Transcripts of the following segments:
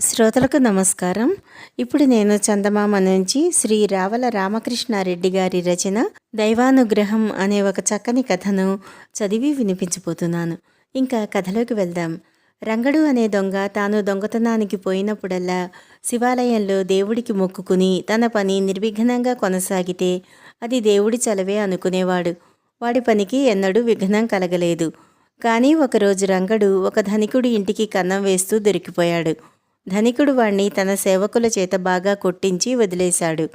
శ్రోతలకు నమస్కారం. ఇప్పుడు నేను చందమామ నుంచి శ్రీ రావల రామకృష్ణారెడ్డి గారి రచన దైవానుగ్రహం అనే ఒక చక్కని కథను చదివి వినిపించబోతున్నాను. ఇంకా కథలోకి వెళ్దాం. రంగడు అనే దొంగ తాను దొంగతనానికి పోయినప్పుడల్లా శివాలయంలో దేవుడికి మొక్కుకుని తన పని నిర్విఘ్నంగా కొనసాగితే అది దేవుడి చలవే అనుకునేవాడు. వాడి పనికి ఎన్నడూ విఘ్నం కలగలేదు. కానీ ఒకరోజు రంగడు ఒక ధనికుడి ఇంటికి కన్నం వేస్తూ దొరికిపోయాడు. ధనికుడు వాణ్ణి తన సేవకుల చేత బాగా కొట్టించి వదిలేశాడు.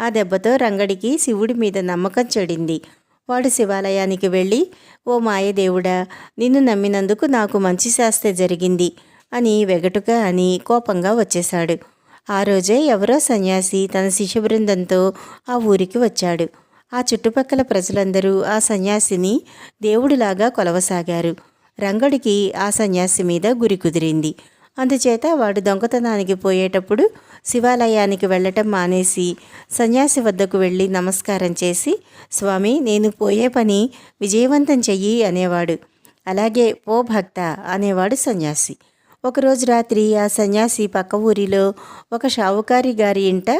ఆ దెబ్బతో రంగడికి శివుడి మీద నమ్మకం చెడింది. వాడు శివాలయానికి వెళ్ళి ఓ మాయదేవుడా నిన్ను నమ్మినందుకు నాకు మంచి శాస్త్ర జరిగింది అని వెగటుగా అని కోపంగా వచ్చేశాడు. ఆ రోజే ఎవరో సన్యాసి తన శిష్య బృందంతో ఆ ఊరికి వచ్చాడు. ఆ చుట్టుపక్కల ప్రజలందరూ ఆ సన్యాసిని దేవుడిలాగా కొలవసాగారు. రంగడికి ఆ సన్యాసి మీద గురి కుదిరింది. అందుచేత వాడు దొంగతనానికి పోయేటప్పుడు శివాలయానికి వెళ్ళటం మానేసి సన్యాసి వద్దకు వెళ్ళి నమస్కారం చేసి స్వామి నేను పోయే పని విజయవంతం చెయ్యి అనేవాడు. అలాగే ఓ భక్త అనేవాడు సన్యాసి. ఒకరోజు రాత్రి ఆ సన్యాసి పక్క ఊరిలో ఒక షావుకారి గారి ఇంట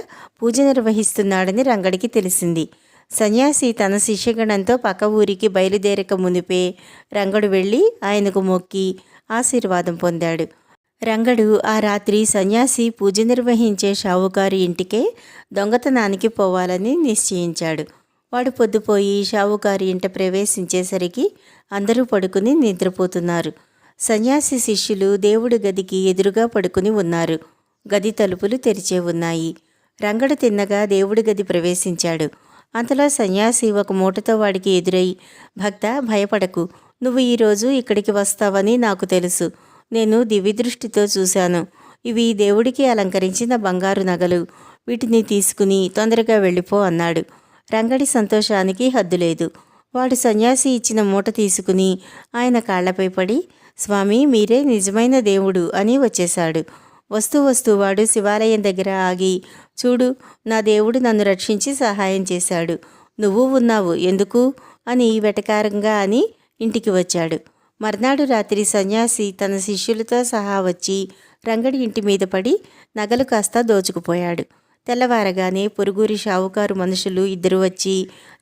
పూజ నిర్వహిస్తున్నాడని రంగడికి తెలిసింది. సన్యాసి తన శిష్యగణంతో పక్క ఊరికి బయలుదేరక మునిపే రంగడు వెళ్ళి ఆయనకు మొక్కి ఆశీర్వాదం పొందాడు. రంగడు ఆ రాత్రి సన్యాసి పూజ నిర్వహించే షావుకారి ఇంటికే దొంగతనానికి పోవాలని నిశ్చయించాడు. వాడు పొద్దుపోయి షావుకారి ఇంట ప్రవేశించేసరికి అందరూ పడుకుని నిద్రపోతున్నారు. సన్యాసి శిష్యులు దేవుడి గదికి ఎదురుగా పడుకుని ఉన్నారు. గది తలుపులు తెరిచే ఉన్నాయి. రంగడు తిన్నగా దేవుడి గది ప్రవేశించాడు. అంతలో సన్యాసి ఒక మూటతో వాడికి ఎదురై భక్త భయపడకు. నువ్వు ఈరోజు ఇక్కడికి వస్తావని నాకు తెలుసు. నేను దివ్యదృష్టితో చూశాను. ఇవి దేవుడికి అలంకరించిన బంగారు నగలు. వీటిని తీసుకుని తొందరగా వెళ్ళిపో అన్నాడు. రంగడి సంతోషానికి హద్దు లేదు. వాడు సన్యాసి ఇచ్చిన మూట తీసుకుని ఆయన కాళ్ళపై పడి స్వామి మీరే నిజమైన దేవుడు అని వచ్చేశాడు. వస్తూ వస్తూ వాడు శివాలయం దగ్గర ఆగి చూడు నా దేవుడు నన్ను రక్షించి సహాయం చేశాడు. నువ్వు ఉన్నావు. ఎందుకు? అని వెటకారంగా అని ఇంటికి వచ్చాడు. మర్నాడు రాత్రి సన్యాసి తన శిష్యులతో సహా వచ్చి రంగడి ఇంటి మీద పడి నగలు కాస్త దోచుకుపోయాడు. తెల్లవారగానే పొరుగురి షావుకారు మనుషులు ఇద్దరు వచ్చి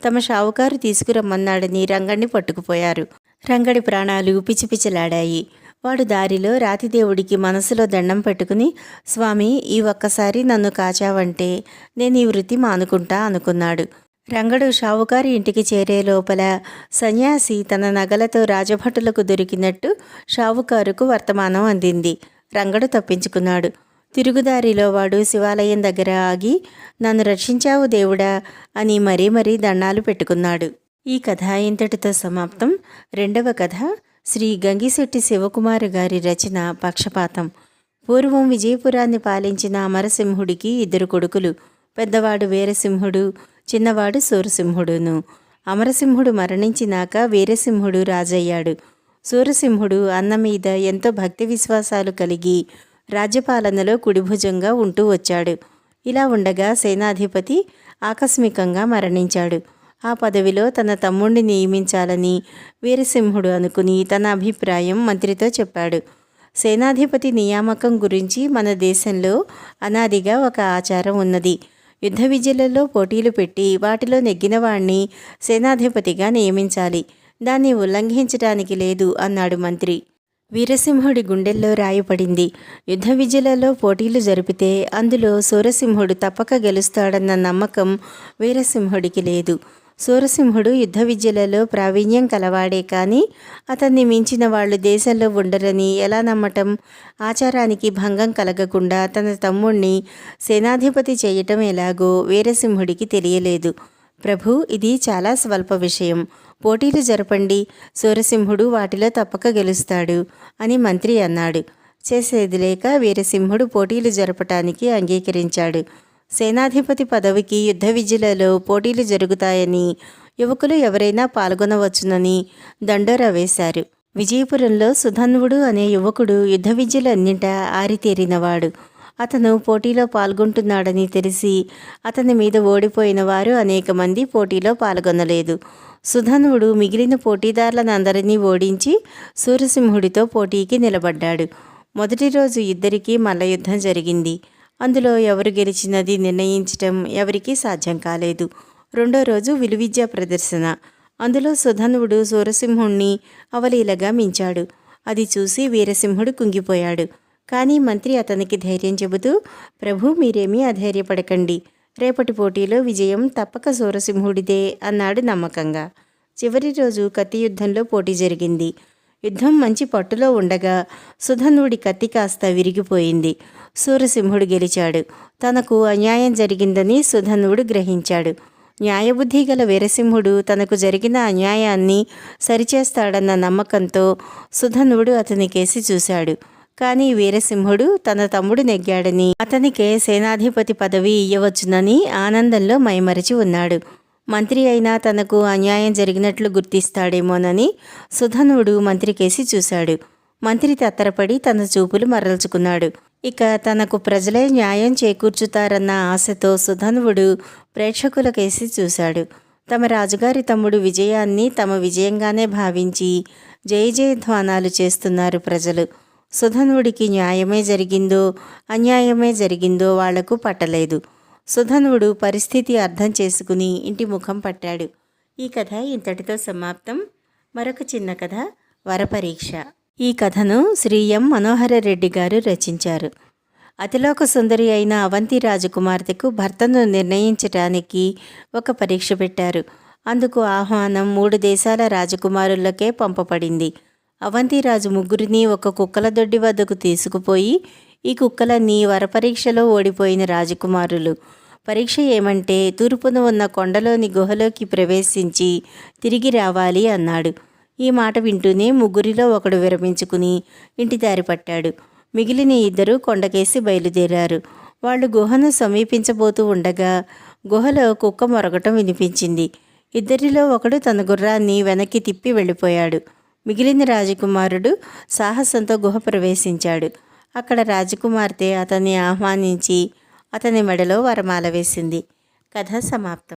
తమ షావుకారు తీసుకురమ్మన్నాడని రంగడిని పట్టుకుపోయారు. రంగడి ప్రాణాలు పిచ్చిపిచ్చలాడాయి. వాడు దారిలో రాతిదేవుడికి మనసులో దండం పెట్టుకుని స్వామి ఈ ఒక్కసారి నన్ను కాచావంటే నేను ఈ వృత్తి మానుకుంటా అనుకున్నాడు. రంగడు షావుకారి ఇంటికి చేరే లోపల సన్యాసి తన నగలతో రాజభటులకు దొరికినట్టు షావుకారుకు వర్తమానం అందింది. రంగడు తప్పించుకున్నాడు. తిరుగుదారిలో వాడు శివాలయం దగ్గర ఆగి నన్ను రక్షించావు దేవుడా అని మరీ మరీ దండాలు పెట్టుకున్నాడు. ఈ కథ ఇంతటితో సమాప్తం. రెండవ కథ శ్రీ గంగిశెట్టి శివకుమార్ గారి రచన పక్షపాతం. పూర్వం విజయపురాన్ని పాలించిన అమరసింహుడికి ఇద్దరు కొడుకులు. పెద్దవాడు వీరసింహుడు చిన్నవాడు సూరసింహుడును. అమరసింహుడు మరణించినాక వీరసింహుడు రాజయ్యాడు. సూరసింహుడు అన్న మీద ఎంతో భక్తి విశ్వాసాలు కలిగి రాజ్యపాలనలో కుడిభుజంగా ఉంటూ వచ్చాడు. ఇలా ఉండగా సేనాధిపతి ఆకస్మికంగా మరణించాడు. ఆ పదవిలో తన తమ్ముణ్ణి నియమించాలని వీరసింహుడు అనుకుని తన అభిప్రాయం మంత్రితో చెప్పాడు. సేనాధిపతి నియామకం గురించి మన దేశంలో అనాదిగా ఒక ఆచారం ఉన్నది. యుద్ధ విద్యలలో పోటీలు పెట్టి వాటిలో నెగ్గిన వాణ్ణి సేనాధిపతిగా నియమించాలి. దాన్ని ఉల్లంఘించడానికి లేదు అన్నాడు మంత్రి. వీరసింహుడి గుండెల్లో రాయపడింది యుద్ధ విద్యలలో పోటీలు జరిపితే అందులో సూరసింహుడు తప్పక గెలుస్తాడన్న నమ్మకం వీరసింహుడికి లేదు. సూరసింహుడు యుద్ధ విద్యలలో ప్రావీణ్యం కలవాడే కానీ అతన్ని మించిన వాళ్ళు దేశంలో ఉండరని ఎలా నమ్మటం? ఆచారానికి భంగం కలగకుండా తన తమ్ముణ్ణి సేనాధిపతి చేయటం ఎలాగో వీరసింహుడికి తెలియలేదు. ప్రభు ఇది చాలా స్వల్ప విషయం. పోటీలు జరపండి. సూరసింహుడు వాటిలో తప్పక గెలుస్తాడు అని మంత్రి అన్నాడు. చేసేది లేక వీరసింహుడు పోటీలు జరపటానికి అంగీకరించాడు. సేనాధిపతి పదవికి యుద్ధ విద్యలలో పోటీలు జరుగుతాయని యువకులు ఎవరైనా పాల్గొనవచ్చునని దండోరా వేశారు. విజయపురంలో సుధన్వుడు అనే యువకుడు యుద్ధ విద్యలన్నింట ఆరితేరినవాడు. అతను పోటీలో పాల్గొంటున్నాడని తెలిసి అతని మీద ఓడిపోయిన వారు అనేక మంది పోటీలో పాల్గొనలేదు. సుధన్వుడు మిగిలిన పోటీదారులనందరినీ ఓడించి సూర్యసింహుడితో పోటీకి నిలబడ్డాడు. మొదటి రోజు ఇద్దరికీ మల్ల యుద్ధం జరిగింది. అందులో ఎవరు గెలిచినది నిర్ణయించటం ఎవరికీ సాధ్యం కాలేదు. రెండో రోజు విలువిద్య ప్రదర్శన. అందులో సుధనువుడు సూరసింహుణ్ణి అవలీలగా మించాడు. అది చూసి వీరసింహుడు కుంగిపోయాడు. కానీ మంత్రి అతనికి ధైర్యం చెబుతూ ప్రభు మీరేమీ అధైర్యపడకండి. రేపటి పోటీలో విజయం తప్పక సూరసింహుడిదే అన్నాడు నమ్మకంగా. చివరి రోజు కత్తి యుద్ధంలో పోటీ జరిగింది. యుద్ధం మంచి పట్టులో ఉండగా సుధనుడి కత్తి కాస్త విరిగిపోయింది. సూరసింహుడు గెలిచాడు. తనకు అన్యాయం జరిగిందని సుధనుడు గ్రహించాడు. న్యాయబుద్ధి గల వీరసింహుడు తనకు జరిగిన అన్యాయాన్ని సరిచేస్తాడన్న నమ్మకంతో సుధనుడు అతని కేసి చూశాడు. కానీ వీరసింహుడు తన తమ్ముడు నెగ్గాడని అతనికే సేనాధిపతి పదవి ఇయ్యవచ్చునని ఆనందంలో మైమరిచి ఉన్నాడు. మంత్రి అయినా తనకు అన్యాయం జరిగినట్లు గుర్తిస్తాడేమోనని సుధనుడు మంత్రి కేసి చూశాడు. మంత్రి తత్తరపడి తన చూపులు మరల్చుకున్నాడు. ఇక తనకు ప్రజలే న్యాయం చేకూర్చుతారన్న ఆశతో సుధనువుడు ప్రేక్షకుల కేసి చూశాడు. తమ రాజుగారి తమ్ముడు విజయాన్ని తమ విజయంగానే భావించి జయ జయధ్వానాలు చేస్తున్నారు ప్రజలు. సుధనుడికి న్యాయమే జరిగిందో అన్యాయమే జరిగిందో వాళ్ళకు పట్టలేదు. సుధనుడు పరిస్థితి అర్థం చేసుకుని ఇంటి ముఖం పట్టాడు. ఈ కథ ఇంతటితో సమాప్తం. మరొక చిన్న కథ వరపరీక్ష. ఈ కథను శ్రీ ఎం మనోహర రెడ్డి గారు రచించారు. అతిలోక సుందరి అయిన అవంతి రాజకుమార్తెకు భర్తను నిర్ణయించటానికి ఒక పరీక్ష పెట్టారు. అందుకు ఆహ్వానం మూడు దేశాల రాజకుమారులకే పంపబడింది. అవంతిరాజు ముగ్గురిని ఒక కుక్కల దొడ్డి వద్దకు తీసుకుపోయి ఈ కుక్కలన్నీ వరపరీక్షలో ఓడిపోయిన రాజకుమారులు. పరీక్ష ఏమంటే తూర్పున ఉన్న కొండలోని గుహలోకి ప్రవేశించి తిరిగి రావాలి అన్నాడు. ఈ మాట వింటూనే ముగ్గురిలో ఒకడు విరమించుకుని ఇంటి దారి పట్టాడు. మిగిలిన ఇద్దరు కొండకేసి బయలుదేరారు. వాళ్ళు గుహను సమీపించబోతూ ఉండగా గుహలో కుక్క మొరగటం వినిపించింది. ఇద్దరిలో ఒకడు తన గుర్రాన్ని వెనక్కి తిప్పి వెళ్ళిపోయాడు. మిగిలిన రాజకుమారుడు సాహసంతో గుహ ప్రవేశించాడు. అక్కడ రాజకుమార్తె అతన్ని ఆహ్వానించి అతని మెడలో వరమాల వేసింది. కథ సమాప్తం.